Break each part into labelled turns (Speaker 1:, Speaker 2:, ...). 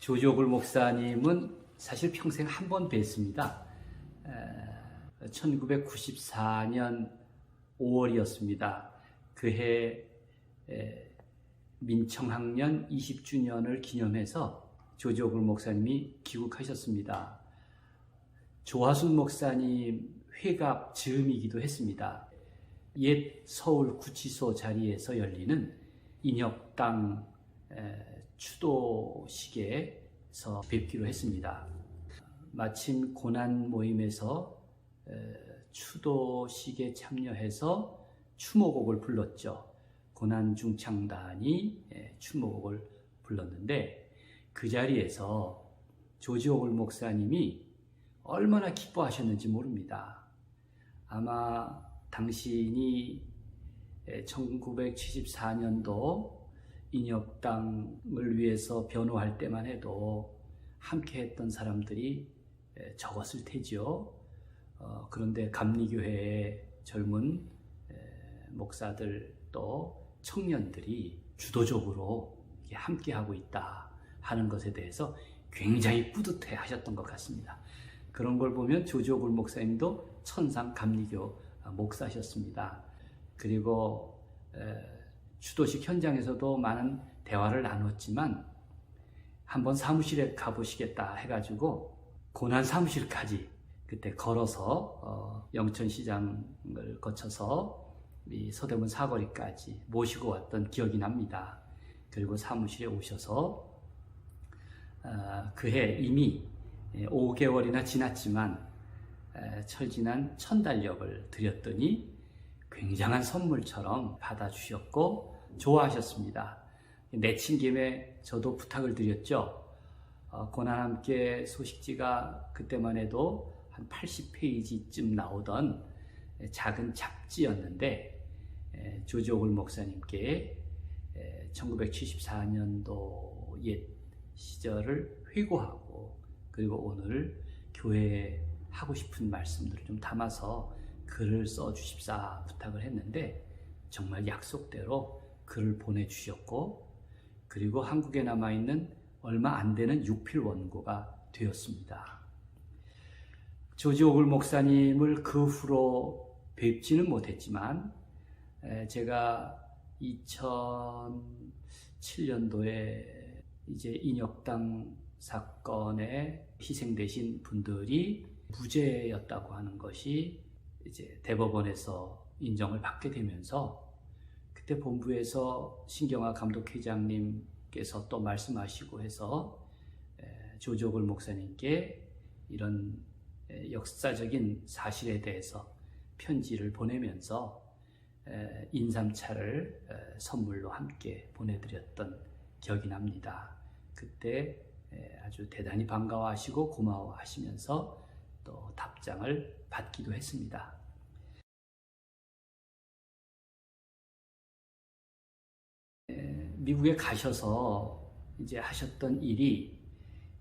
Speaker 1: 조조글 목사님은 사실 평생 한 번 뵀습니다. 1994년 5월이었습니다. 그해 민청학년 20주년을 기념해서 조조글 목사님이 귀국하셨습니다. 조하순 목사님 회갑 즈음이기도 했습니다. 옛 서울 구치소 자리에서 열리는 인혁당 에, 추도식에서 뵙기로 했습니다. 마침 고난 모임에서 에, 추도식에 참여해서 추모곡을 불렀죠. 고난 중창단이 에, 추모곡을 불렀는데 그 자리에서 조지오글 목사님이 얼마나 기뻐하셨는지 모릅니다. 아마 당신이 1974년도 인혁당을 위해서 변호할 때만 해도 함께 했던 사람들이 에, 적었을 테지요. 어, 그런데 감리교회의 젊은 에, 목사들 또 청년들이 주도적으로 이렇게 함께 하고 있다 하는 것에 대해서 굉장히 뿌듯해 하셨던 것 같습니다. 그런 걸 보면 조지오굴 목사님도 천상 감리교 목사셨습니다. 그리고 에, 주도식 현장에서도 많은 대화를 나눴지만 한번 사무실에 가보시겠다 해가지고 고난 사무실까지 그때 걸어서 어, 영천시장을 거쳐서 이 서대문 사거리까지 모시고 왔던 기억이 납니다. 그리고 사무실에 오셔서 어, 그해 이미 5개월이나 지났지만 에, 철진한 천달력을 드렸더니 굉장한 선물처럼 받아주셨고 좋아하셨습니다. 내친 김에 저도 부탁을 드렸죠. 어, 고난 함께 소식지가 그때만 해도 한 80페이지쯤 나오던 작은 잡지였는데 에, 조지오글 목사님께 1974년도 옛 시절을 회고하고 그리고 오늘 교회에 하고 싶은 말씀들을 좀 담아서 글을 써 주십사 부탁을 했는데 정말 약속대로 글을 보내주셨고 그리고 한국에 남아있는 얼마 안 되는 육필 원고가 되었습니다. 조지 오글 목사님을 그 후로 뵙지는 못했지만 제가 2007년도에 이제 인혁당 사건에 희생되신 분들이 무죄였다고 하는 것이 이제 대법원에서 인정을 받게 되면서 그때 본부에서 신경화 감독회장님께서 또 말씀하시고 해서 조조글 목사님께 이런 역사적인 사실에 대해서 편지를 보내면서 인삼차를 선물로 함께 보내드렸던 기억이 납니다. 그때 아주 대단히 반가워하시고 고마워하시면서 또 답장을 받기도 했습니다. 미국에 가셔서 이제 하셨던 일이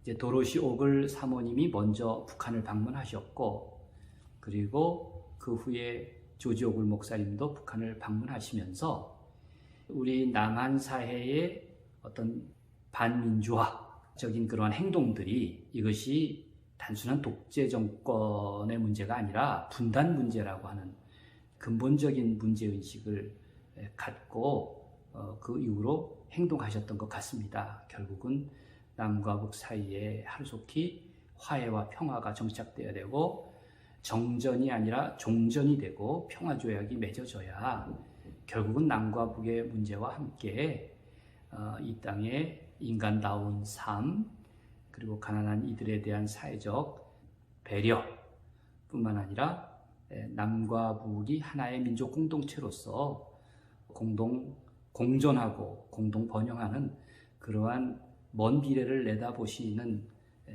Speaker 1: 이제 도로시 옥을 사모님이 먼저 북한을 방문하셨고 그리고 그 후에 조지 옥을 목사님도 북한을 방문하시면서 우리 남한 사회의 어떤 반민주화적인 그러한 행동들이 이것이 단순한 독재 정권의 문제가 아니라 분단 문제라고 하는 근본적인 문제 의식을 갖고 그 이후로 행동하셨던 것 같습니다. 결국은 남과 북 사이에 하루속히 화해와 평화가 정착되어야 되고 정전이 아니라 종전이 되고 평화 조약이 맺어져야 결국은 남과 북의 문제와 함께 이 땅에 인간다운 삶 그리고 가난한 이들에 대한 사회적 배려 뿐만 아니라 남과 북이 하나의 민족 공동체로서 공동 공존하고 공동 번영하는 그러한 먼 미래를 내다보시는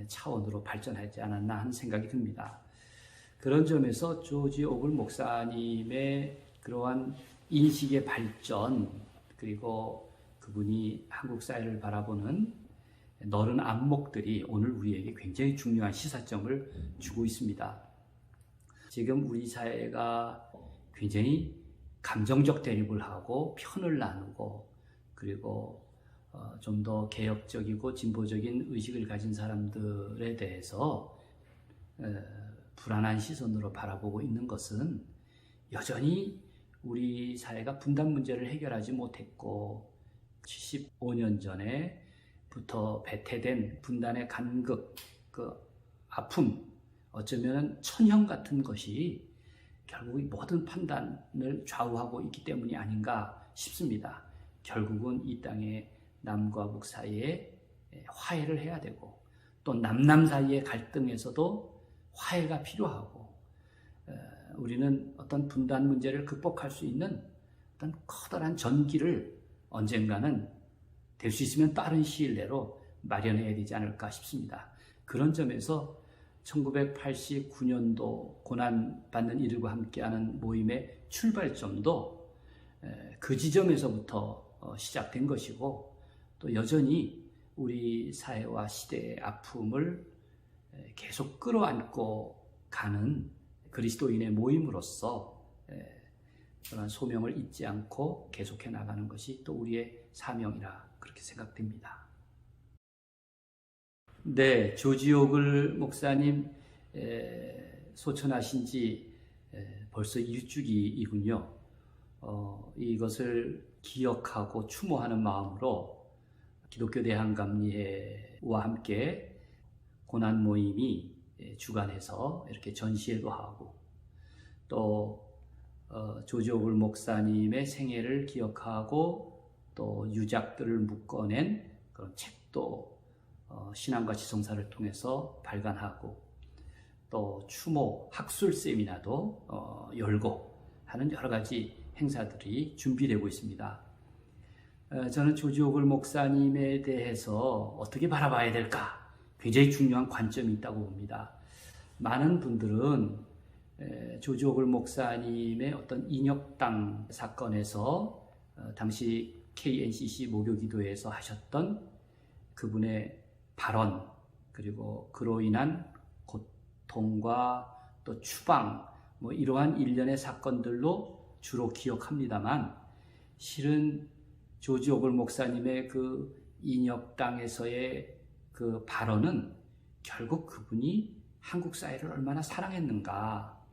Speaker 1: 차원으로 발전하지 않았나 하는 생각이 듭니다. 그런 점에서 조지 오글 목사님의 그러한 인식의 발전 그리고 그분이 한국 사회를 바라보는 너른 안목들이 오늘 우리에게 굉장히 중요한 시사점을 주고 있습니다. 지금 우리 사회가 굉장히 감정적 대립을 하고 편을 나누고 그리고 어, 좀더 개혁적이고 진보적인 의식을 가진 사람들에 대해서 어, 불안한 시선으로 바라보고 있는 것은 여전히 우리 사회가 분단 문제를 해결하지 못했고 75년 전에 부터 배태된 분단의 간극, 그 아픔, 어쩌면 천형 같은 것이 결국 이 모든 판단을 좌우하고 있기 때문이 아닌가 싶습니다. 결국은 이 땅의 남과 북 사이에 화해를 해야 되고 또 남남 사이의 갈등에서도 화해가 필요하고 어, 우리는 어떤 분단 문제를 극복할 수 있는 어떤 커다란 전기를 언젠가는 될 수 있으면 빠른 시일 내로 마련해야 되지 않을까 싶습니다. 그런 점에서 1989년도 고난받는 이들과 함께하는 모임의 출발점도 에, 그 지점에서부터 어, 시작된 것이고 또 여전히 우리 사회와 시대의 아픔을 에, 계속 끌어안고 가는 그리스도인의 모임으로서 에, 그런 소명을 잊지 않고 계속해 나가는 것이 또 우리의 사명이라 그렇게 생각됩니다. 네, 조지옥을 목사님 에, 소천하신 지 에, 벌써 일주기이군요. 어, 이것을 기억하고 추모하는 마음으로 기독교 대한감리회와 함께 고난 모임이 에, 주관해서 이렇게 전시회도 하고 또 어, 조지옥을 목사님의 생애를 기억하고 또 유작들을 묶어낸 그런 책도 어, 신앙과 지성사를 통해서 발간하고 또 추모 학술 세미나도 어, 열고 하는 여러 가지 행사들이 준비되고 있습니다. 어, 저는 조지옥을 목사님에 대해서 어떻게 바라봐야 될까 굉장히 중요한 관점이 있다고 봅니다. 많은 분들은 에, 조지옥을 목사님의 어떤 인혁당 사건에서 어, 당시 KNCC 목요기도에서 하셨던 그분의 발언 그리고 그로 인한 고통과 또 추방 뭐 이러한 일련의 사건들로 주로 기억합니다만 실은 조지 오글 목사님의 그 인혁당에서의 그 발언은 결국 그분이 한국 사회를 얼마나 사랑했는가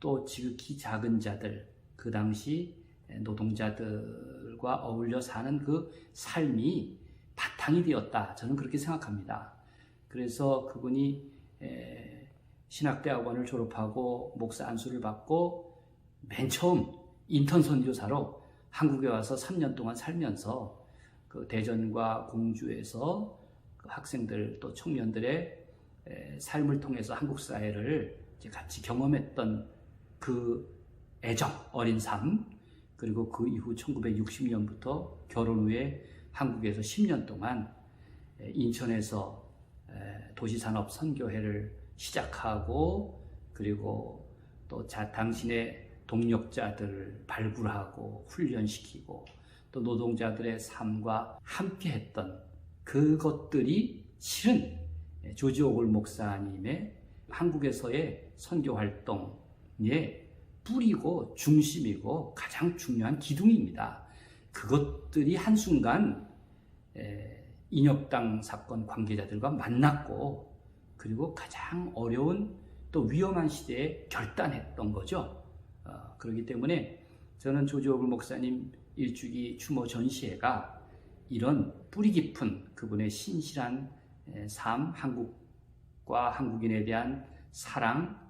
Speaker 1: 또 지극히 작은 자들 그 당시 노동자들과 어울려 사는 그 삶이 바탕이 되었다. 저는 그렇게 생각합니다. 그래서 그분이 신학대학원을 졸업하고 목사 안수를 받고 맨 처음 인턴 선교사로 한국에 와서 3년 동안 살면서 그 대전과 공주에서 그 학생들 또 청년들의 삶을 통해서 한국 사회를 같이 경험했던 그 애정, 어린 삶, 그리고 그 이후 1960년부터 결혼 후에 한국에서 10년 동안 인천에서 도시산업 선교회를 시작하고 그리고 또 자, 당신의 동력자들을 발굴하고 훈련시키고 또 노동자들의 삶과 함께 했던 그것들이 실은 조지 오글 목사님의 한국에서의 선교 활동 의 뿌리고 중심이고 가장 중요한 기둥입니다. 그것들이 한순간 인혁당 사건 관계자들과 만났고 그리고 가장 어려운 또 위험한 시대에 결단했던 거죠. 어, 그렇기 때문에 저는 조지오블 목사님 일주기 추모 전시회가 이런 뿌리 깊은 그분의 신실한 삶, 한국과 한국인에 대한 사랑,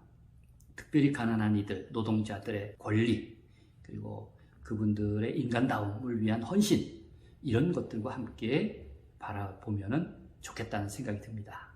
Speaker 1: 특별히 가난한 이들, 노동자들의 권리, 그리고 그분들의 인간다움을 위한 헌신, 이런 것들과 함께 바라보면 좋겠다는 생각이 듭니다.